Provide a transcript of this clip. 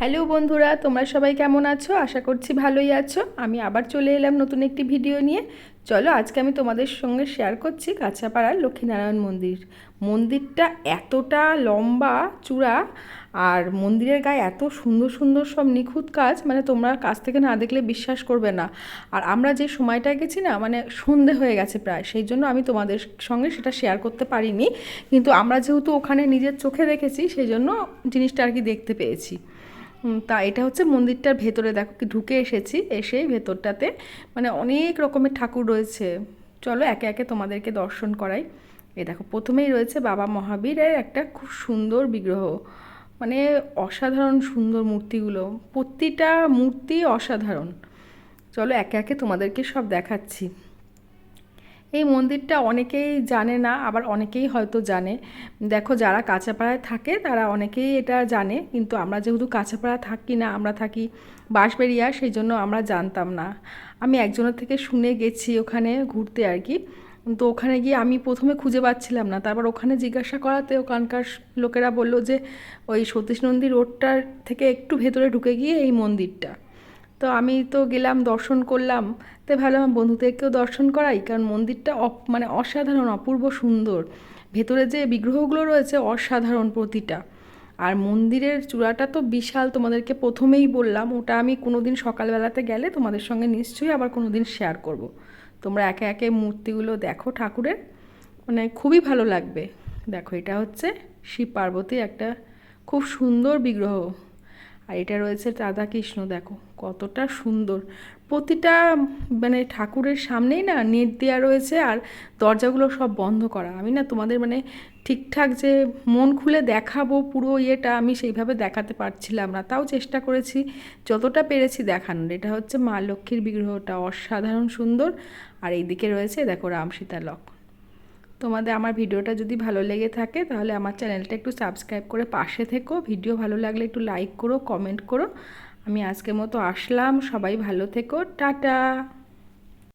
Hello বন্ধুরা, তোমরা সবাই কেমন আছো? আশা করছি ভালোই আছো। আমি আবার চলে এলাম নতুন একটি ভিডিও নিয়ে। চলো, আজকে আমি তোমাদের সঙ্গে শেয়ার করছি কাছাপাড়ার লক্ষ্মীনারায়ণ মন্দির। মন্দিরটা এতটা লম্বা চূড়া আর মন্দিরের গায়ে এত সুন্দর সুন্দর সব নিখুঁত কাজ মানে তোমরা কাছ থেকে না দেখলে বিশ্বাস করবে না। আর আমরা যে সময়টায় গেছি না মানে সন্ধে হয়ে গেছে প্রায়, সেই জন্য আমি তোমাদের সঙ্গে সেটা শেয়ার করতে পারিনি। কিন্তু আমরা যেহেতু ওখানে নিজের চোখে দেখেছি সেই জন্য জিনিসটা আর কি দেখতে পেয়েছি। তা এটা হচ্ছে মন্দিরটার ভেতরে, দেখো কি ঢুকে এসেছি এসেই ভেতরটাতে মানে অনেক রকমের ঠাকুর রয়েছে। চলো একে একে তোমাদেরকে দর্শন করাই। এ দেখো, প্রথমেই রয়েছে বাবা মহাবীরের একটা খুব সুন্দর বিগ্রহ। মানে অসাধারণ সুন্দর মূর্তিগুলো, প্রতিটা মূর্তি অসাধারণ। চলো একে একে তোমাদেরকে সব দেখাচ্ছি। এই মন্দিরটা অনেকেই জানে না, আবার অনেকেই হয়তো জানে। দেখো, যারা কাঁচাপাড়ায় থাকে, তারা অনেকেই এটা জানে, কিন্তু আমরা যেহেতু কাঁচাপাড়া থাকি না, আমরা থাকি বাঁশবেড়িয়া, সেই জন্য আমরা জানতাম না। আমি একজনের থেকে শুনে গেছি ওখানে ঘুরতে আর কি। তো ওখানে গিয়ে আমি প্রথমে খুঁজে পাচ্ছিলাম না, তারপর ওখানে জিজ্ঞাসা করাতে ওখানকার লোকেরা বলল যে, ওই সতীশ নন্দী রোডটার থেকে একটু ভেতরে ঢুকে গিয়ে এই মন্দিরটা। তো আমি তো গেলাম, দর্শন করলাম। তাই ভাবলাম বন্ধুদেরকেও দর্শন করাই, কারণ মন্দিরটা অপ মানে অসাধারণ, অপূর্ব সুন্দর। ভেতরে যে বিগ্রহগুলো রয়েছে, অসাধারণ প্রতিটা। আর মন্দিরের চূড়াটা তো বিশাল, তোমাদেরকে প্রথমেই বললাম, ওটা আমি কোনো দিন সকালবেলাতে গেলে তোমাদের সঙ্গে নিশ্চয়ই আবার কোনো দিন শেয়ার করব। তোমরা একে একে মূর্তিগুলো দেখো ঠাকুরের মানে খুবই ভালো লাগবে। দেখো, এটা হচ্ছে শিব পার্বতী একটা খুব সুন্দর বিগ্রহ। আর এটা রয়েছে রাধাকৃষ্ণ, দেখো কতটা সুন্দর। প্রতিটা মানে ঠাকুরের সামনেই না নেট দেওয়া রয়েছে আর দরজাগুলো সব বন্ধ করা। আমি না তোমাদের মানে ঠিকঠাক যে মন খুলে দেখাবো পুরো ইয়েটা আমি সেইভাবে দেখাতে পারছিলাম না। তাও চেষ্টা করেছি, যতটা পেরেছি দেখানোর। এটা হচ্ছে মা লক্ষ্মীর বিগ্রহটা, অসাধারণ সুন্দর। আর এইদিকে রয়েছে, দেখো রাম সীতা লক্ষ্মণ। তোমাদের আমার ভিডিওটা যদি ভালো লেগে থাকে, তাহলে আমার চ্যানেলটা একটু সাবস্ক্রাইব করে পাশে থেকো। ভিডিও ভালো লাগলে একটু লাইক করো কমেন্ট করো। আমি আজকের মতো আসলাম। সবাই ভালো থেকো। টাটা!